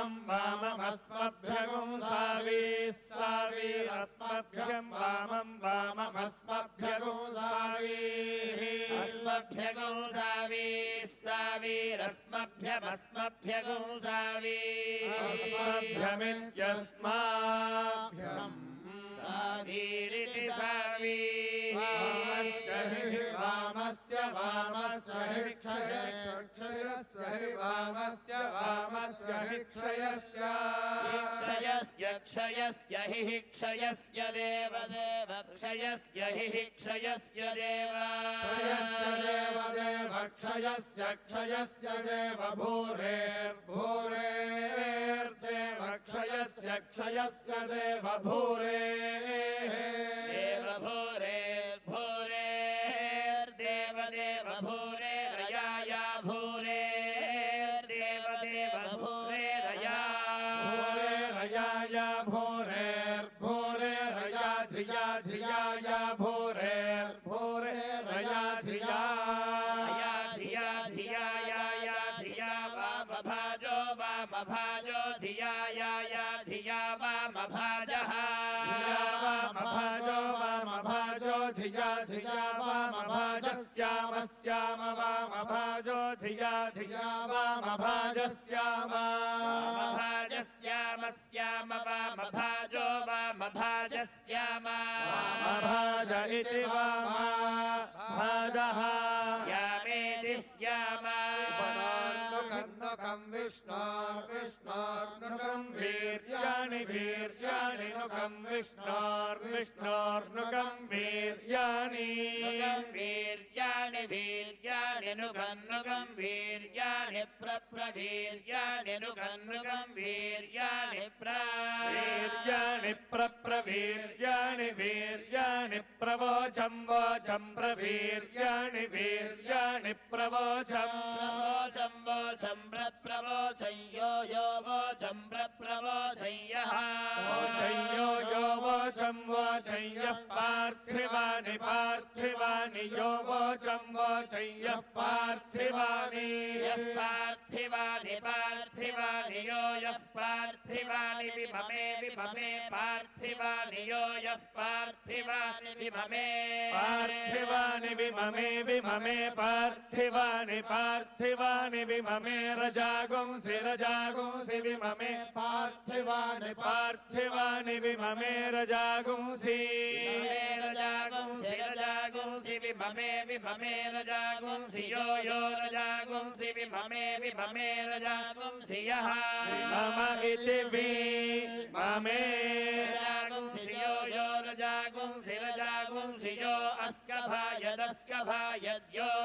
वामम् वाममस्मभ्यगुम् सावीः सावीरस्मभ्यम् वामम् वाममस्मभ्यगुम् सावीः अस्मभ्यगौ सावीः वामस्य वामस्य हि क्षयस्य वामस्य वामस्य हि क्षयस्य क्षयस्य क्षयस्य हि हि क्षयस्य देव देव। क्षयस्य हि हि क्षयस्य देव क्षयस्य देव। देव क्षयस्य क्षयस्य देव। भूरेर्भूरेर्देव क्षयस्य क्षयस्य देव। भूरेः भूरेर्भूरेरया धिया धियाय भूरेर्भूरे रया धिया। या धिया धिया या या धिया वामभाजो वामभाजो धिया या या धिया वामभाजः धिया वामभाजो वामभाजो धिया धिया वामभाजस्याम स्याम वामभाजो धिया धिया वामभाजस्याम वामभाजस्याम स्याम वामभाजो वामभाजस्याम। वामभाज इति वामा। भाजः। स्यामेति स्याम नुकम् विष्णोर्विष्णोर्नुकम् वीर्याणि वीर्याणि नुकम् विष्णोर्विष्णोर्नुकम् वीर्याणि। नुगम् वीर्याणि वीर्याणि नुगन्नुगम् वीर्याणि प्रप्रवीर्याणि नुगन्नुगम् वीर्याणि प्र वीर्याणि प्रप्रवीर्याणि वीर्याणि प्रवोचम् वोचम् प्रवीर्याणि वीर्याणि प्रवोचम् प्रवोचम् वोचम् प्रप्रवोचं यो यो वोचम् प्रप्रवोचं पार्थिवानि पार्थिवानि यो वोचम् वोचय्यः पार्थिवानि। यः पार्थिवानि पार्थिवानि यो यः पार्थिवानि विममे विममे पार्थिवानि यो यः पार्थिवानि विममे पार्थिवानि विममे विममे पार्थिवानि पार्थिवानि विममे रजागुंसि रजागुंसि विममे पार्थिवानि पार्थिवानि विममे रजागुंसि। विममे विममे रजागुंसि यो यो रजागुंसि विममे विममे रजागुंसि यः। मम इति वि ममे। रजागुंसि यो यो रजागुंसि रजागुंसि यो अस्कभायदस्कभायद्यो रजागुंसि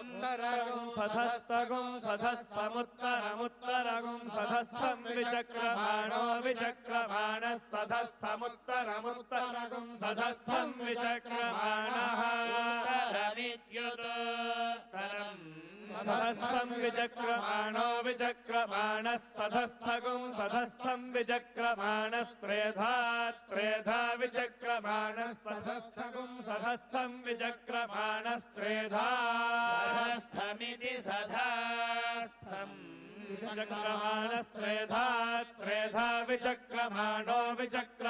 उत्तरगुं सधस्तगुं सधस्थमुत्तरमुत्तरगुं सधस्थम् विचक्रमाणो विचक्रमाणः सधस्थमुत्तरमुत्तरगुं सधस्थम् विचक्रमाणः सधस्थम् विचक्रमाणो विचक्रमाणः सधस्थगुं सधस्थम् विचक्रमाणस्त्रेधा त्रेधा विचक्रमाणः सधस्थगुं सधस्थम् विचक्रमाणस्त्रेधा। सधास्थम् विचक्रमाणस्त्रेधा त्रेधा विचक्रमाणो विचक्र